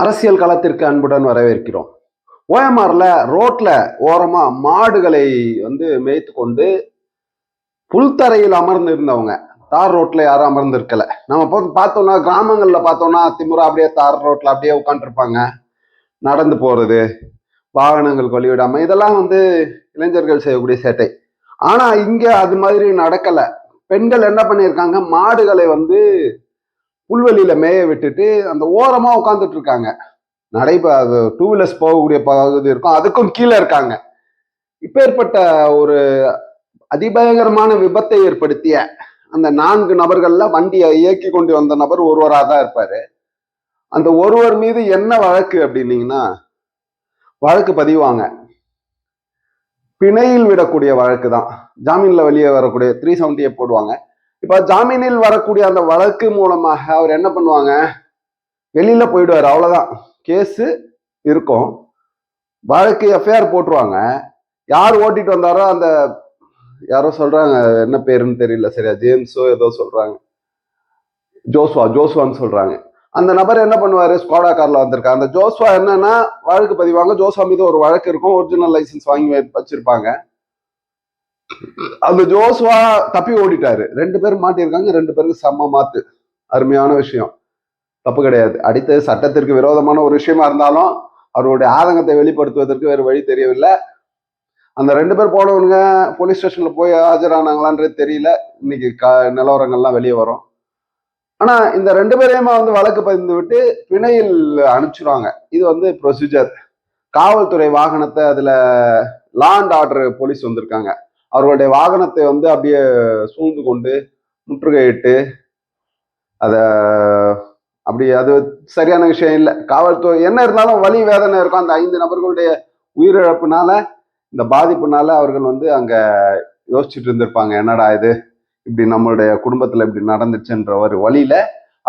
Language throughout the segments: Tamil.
அரசியல் களத்திற்கு அன்புடன் வரவேற்கிறோம். ஓஎம்ஆர்ல ரோட்ல ஓரமா மாடுகளை வந்து மேய்த்து கொண்டு புல்தரையில் அமர்ந்து இருந்தவங்க தார் ரோட்ல யாரும் அமர்ந்திருக்கல. நம்ம போய் பார்த்தோம்னா கிராமங்கள்ல பார்த்தோம்னா திமுறா அப்படியே தார் ரோட்ல அப்படியே உட்காந்துருப்பாங்க நடந்து போறது வாகனங்களுக்கு வழிவிடாம இதெல்லாம் வந்து இளைஞர்கள் செய்யக்கூடிய சேட்டை. ஆனா இங்க அது மாதிரி நடக்கல. பெண்கள் என்ன பண்ணியிருக்காங்க? மாடுகளை வந்து புல்வெளியில மேய விட்டுட்டு அந்த ஓரமா உட்காந்துட்டு இருக்காங்க நடை அது டூ வீலர்ஸ் போகக்கூடிய பகுதி இருக்கும். அதுக்கும் கீழே இருக்காங்க. இப்பேற்பட்ட ஒரு அதிபயங்கரமான விபத்தை ஏற்படுத்திய அந்த நான்கு நபர்கள்ல வண்டியை இயக்கி கொண்டு வந்த நபர் ஒருவராக தான் இருப்பாரு. அந்த ஒருவர் மீது என்ன வழக்கு அப்படின்னீங்கன்னா வழக்கு பதிவாங்க. பிணையில் விடக்கூடிய வழக்கு தான். ஜாமீன்ல வெளியே வரக்கூடிய த்ரீ செவன்ட்டியை போடுவாங்க. இப்ப ஜாமீனில் வரக்கூடிய அந்த வழக்கு மூலமாக அவர் என்ன பண்ணுவாங்க? வெளியில போயிடுவார். அவ்வளவுதான். கேஸு இருக்கும். வழக்கு எஃப்ஐஆர் போட்டுருவாங்க. யார் ஓட்டிட்டு வந்தாரோ அந்த யாரோ சொல்றாங்க என்ன பேருன்னு தெரியல. சரியா ஜேம்ஸோ ஏதோ சொல்றாங்க. ஜோஸ்வா ஜோஸ்வான்னு சொல்றாங்க. அந்த நபர் என்ன பண்ணுவாரு? ஸ்கோடா கார்ல வந்திருக்காங்க அந்த ஜோஸ்வா என்னன்னா வழக்கு பதிவாங்க. ஜோஸ்வா மீது ஒரு வழக்கு இருக்கும். ஒரிஜினல் லைசன்ஸ் வாங்கி வச்சிருப்பாங்க. அந்த ஜோஸ்வா தப்பி ஓடிட்டாரு. ரெண்டு பேரும் மாட்டியிருக்காங்க ரெண்டு பேருக்கு செம்ம மாத்து. அருமையான விஷயம். தப்பு கிடையாது. அடுத்து சட்டத்திற்கு விரோதமான ஒரு விஷயமா இருந்தாலும் அவருடைய ஆதங்கத்தை வெளிப்படுத்துவதற்கு வேறு வழி தெரியவில்லை. அந்த ரெண்டு பேர் போனவங்க போலீஸ் ஸ்டேஷன்ல போய் ஆஜரானாங்களான்றது தெரியல. இன்னைக்கு க நிலவரங்கள்லாம் வெளியே வரும். ஆனா இந்த ரெண்டு பேரையும் வந்து வழக்கு பதிந்து விட்டு பிணையில் அனுப்பிச்சிருவாங்க. இது வந்து ப்ரொசீஜர் காவல்துறை வாகனத்தை அதுல லாண்ட் ஆர்டர் போலீஸ் வந்திருக்காங்க. அவர்களுடைய வாகனத்தை வந்து அப்படியே சூழ்ந்து கொண்டு முற்றுகையிட்டு அதை அப்படி அது சரியான விஷயம் இல்லை. காவல்துறை என்ன இருந்தாலும் வழி வேதனை இருக்கும். அந்த ஐந்து நபர்களுடைய உயிரிழப்புனால இந்த பாதிப்புனால அவர்கள் வந்து அங்கே யோசிச்சுட்டு இருந்திருப்பாங்க. என்னடா இது? இப்படி நம்மளுடைய குடும்பத்தில் இப்படி நடந்துச்சுன்ற ஒரு வழியில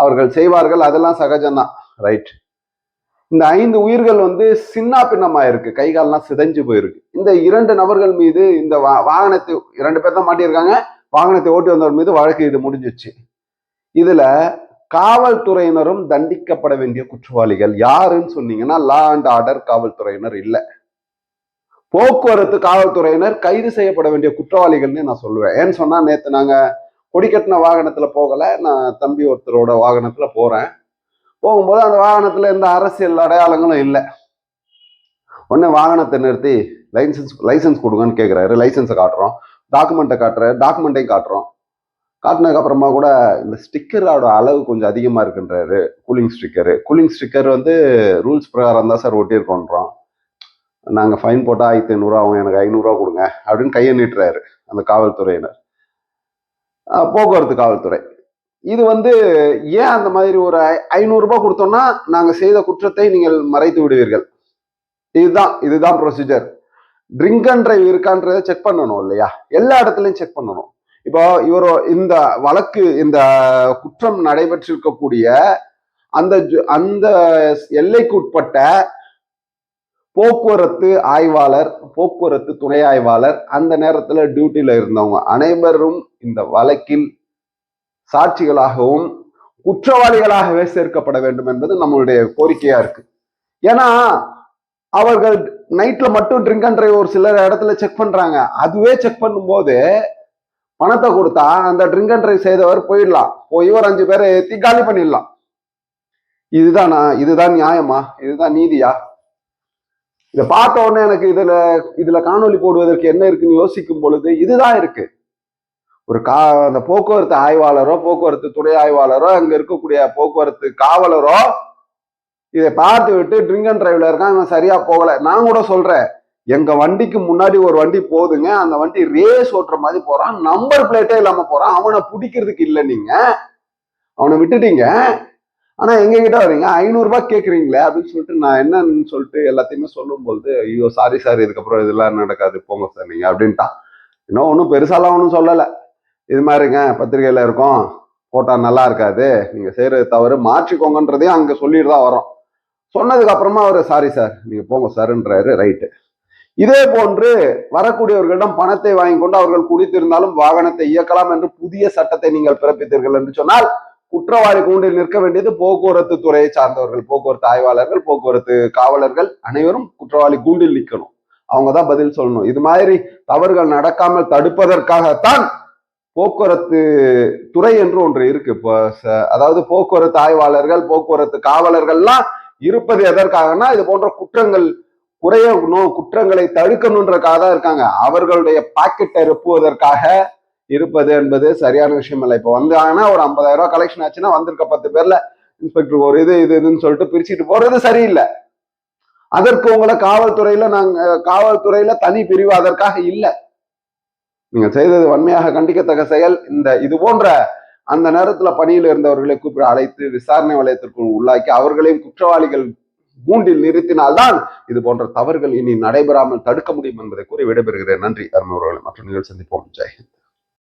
அவர்கள் செய்வார்கள். அதெல்லாம் சகஜம்தான். ரைட் இந்த ஐந்து உயிர்கள் வந்து சின்ன பின்னமா இருக்கு கை கால்லாம் சிதைஞ்சு போயிருக்கு. இந்த இரண்டு நபர்கள் மீது இந்த வா- வாகனத்தை இரண்டு பேர் தான் மாட்டியிருக்காங்க. வாகனத்தை ஓட்டி வந்தவர் மீது வழக்கு இது முடிஞ்சிச்சு. இதுல காவல்துறையினரும் தண்டிக்கப்பட வேண்டிய குற்றவாளிகள் யாருன்னு சொன்னீங்கன்னா லா அண்ட் ஆர்டர் காவல்துறையினர் இல்லை. போக்குவரத்து காவல்துறையினர் கைது செய்யப்பட வேண்டிய குற்றவாளிகள்னு நான் சொல்லுவேன். ஏன்னு சொன்னா நேற்று நாங்க கொடிக்கட்டின வாகனத்துல போகல. நான் தம்பி ஒருத்தரோட வாகனத்துல போறேன். போகும்போது அந்த வாகனத்தில் எந்த அரசியல் அடையாளங்களும் இல்லை. உடனே வாகனத்தை நிறுத்தி லைசன்ஸ் லைசன்ஸ் கொடுங்கன்னு கேட்குறாரு லைசன்ஸை காட்டுறோம். டாக்குமெண்ட்டை காட்டுறாரு டாக்குமெண்ட்டையும் காட்டுறோம். காட்டினதுக்கப்புறமா கூட இந்த ஸ்டிக்கரோட அளவு கொஞ்சம் அதிகமாக இருக்குன்றாரு. கூலிங் ஸ்டிக்கரு கூலிங் ஸ்டிக்கர் வந்து ரூல்ஸ் பிரகாரம் தான் சார் ஒட்டியிருக்கோன்றோம். நாங்கள் ஃபைன் போட்டால் ஆயிரத்தி ஐநூறுரூவா ஆகும். எனக்கு ஐநூறுரூவா கொடுங்க அப்படின்னு கையை நீட்டுறாரு அந்த காவல்துறையினர். போக்குவரத்து காவல்துறை. இது வந்து ஏன் அந்த மாதிரி ஒரு ஐ- கொடுத்தோம்னா நாங்கள் செய்த குற்றத்தை நீங்கள் மறைத்து விடுவீர்கள். இதுதான் இதுதான் ப்ரொசீஜர் ட்ரிங்க் அண்ட் ட்ரைவ் இருக்கான்றதை செக் பண்ணணும் இல்லையா? எல்லா இடத்துலையும் செக் பண்ணணும். இப்போ இவர் இந்த வழக்கு இந்த குற்றம் நடைபெற்றிருக்கக்கூடிய அந்த ஜு- அந்த எல்லைக்குட்பட்ட போக்குவரத்து ஆய்வாளர் போக்குவரத்து துணை ஆய்வாளர் அந்த நேரத்தில் டியூட்டியில் இருந்தவங்க அனைவரும் இந்த வழக்கில் சாட்சிகளாகவும் குற்றவாளிகளாகவே சேர்க்கப்பட வேண்டும் என்பது நம்மளுடைய கோரிக்கையா இருக்கு. ஏன்னா அவர்கள் நைட்ல மட்டும் ட்ரிங்க் அண்ட் டிரைவ் ஒரு சில இடத்துல செக் பண்றாங்க. அதுவே செக் பண்ணும்போது பணத்தை கொடுத்தா அந்த ட்ரிங்க் அண்ட் டிரைவ் செய்தவர் போயிடலாம். போய் ஒரு அஞ்சு பேரை ஏற்றி காலி பண்ணிடலாம். இதுதானா? இதுதான் நியாயமா? இதுதான் நீதியா? இதை பார்த்த உடனே எனக்கு இதுல இதுல காணொளி போடுவதற்கு என்ன இருக்குன்னு யோசிக்கும் பொழுது இதுதான் இருக்கு. ஒரு கா அந்த போக்குவரத்து ஆய்வாளரோ போக்குவரத்து துணை ஆய்வாளரோ அங்க இருக்கக்கூடிய போக்குவரத்து காவலரோ இதை பார்த்து விட்டு ட்ரிங்க் அண்ட் டிரைவ்ல இருக்கான் இவன் சரியா போகல. நான் கூட சொல்றேன் எங்க வண்டிக்கு முன்னாடி ஒரு வண்டி போதுங்க அந்த வண்டி ரேஸ் ஓட்டுற மாதிரி போறான் நம்பர் பிளேட்டே இல்லாம போறான் அவனை பிடிக்கிறதுக்கு இல்லை நீங்க. அவனை விட்டுட்டீங்க. ஆனா எங்க கிட்ட வரீங்க ஐநூறு கேட்குறீங்களே கேக்குறீங்களே அப்படின்னு சொல்லிட்டு நான் என்னன்னு சொல்லிட்டு எல்லாத்தையுமே சொல்லும்போது ஐயோ சாரி சார் இதுக்கப்புறம் இதெல்லாம் நடக்காது போங்க சார் நீங்க அப்படின்ட்டான். இன்னும் ஒன்றும் பெருசாலாம் ஒன்றும் சொல்லலை. இது மாதிரிங்க பத்திரிகையில இருக்கும். போட்டா நல்லா இருக்காது. நீங்க செய்யறது தவறு. மாற்றிக்கோங்கன்றதையும் அங்க சொல்லிட்டு தான் வரோம். சொன்னதுக்கு அப்புறமா அவர் சாரி சார் நீங்க போங்க சார்ன்றாரு ரைட்டு இதே போன்று வரக்கூடியவர்களிடம் பணத்தை வாங்கி கொண்டு அவர்கள் குடித்திருந்தாலும் வாகனத்தை இயக்கலாம் என்று புதிய சட்டத்தை நீங்கள் பிறப்பித்தீர்கள் என்று சொன்னால் குற்றவாளி கூண்டில் நிற்க வேண்டியது போக்குவரத்து துறையை சார்ந்தவர்கள். போக்குவரத்து ஆய்வாளர்கள் போக்குவரத்து காவலர்கள் அனைவரும் குற்றவாளி கூண்டில் நிற்கணும். அவங்க தான் பதில் சொல்லணும். இது மாதிரி தவறுகள் நடக்காமல் தடுப்பதற்காகத்தான் போக்குவரத்து துறை என்று ஒன்று இருக்கு. இப்போ அதாவது போக்குவரத்து ஆய்வாளர்கள் போக்குவரத்து காவலர்கள்லாம் இருப்பது எதற்காகனா இது போன்ற குற்றங்கள் குறைய குற்றங்களை தடுக்கணுன்றக்காக தான் இருக்காங்க. அவர்களுடைய பாக்கெட்டை ரொப்புவதற்காக இருப்பது என்பது சரியான விஷயம் இல்லை இப்போ வந்தாங்கன்னா ஒரு ஐம்பதாயிரம் ரூபாய் கலெக்ஷன் ஆச்சுன்னா வந்திருக்க பத்து பேர்ல இன்ஸ்பெக்டர் ஒரு இது இது இதுன்னு சொல்லிட்டு பிரிச்சுட்டு போறது சரியில்லை. அதற்கு உங்களை காவல்துறையில நாங்க காவல்துறையில தனி பிரிவு அதற்காக இல்லை. நீங்க செய்தது வன்மையாக கண்டிக்கத்தக்க செயல். இந்த இது போன்ற அந்த நேரத்துல பணியில் இருந்தவர்களை கூப்பிட்டு அழைத்து விசாரணை வலயத்திற்குள் உள்ளாக்கி அவர்களையும் குற்றவாளிகள் கூண்டில் நிறுத்தினால்தான் இது போன்ற தவறுகள் இனி நடைபெறாமல் தடுக்க முடியும் என்பதை கூறி விடைபெறுகிறேன். நன்றி அருமையவர்களை மற்ற நிகழ்ச்சி சந்திப்போம். ஜெயஹிந்த்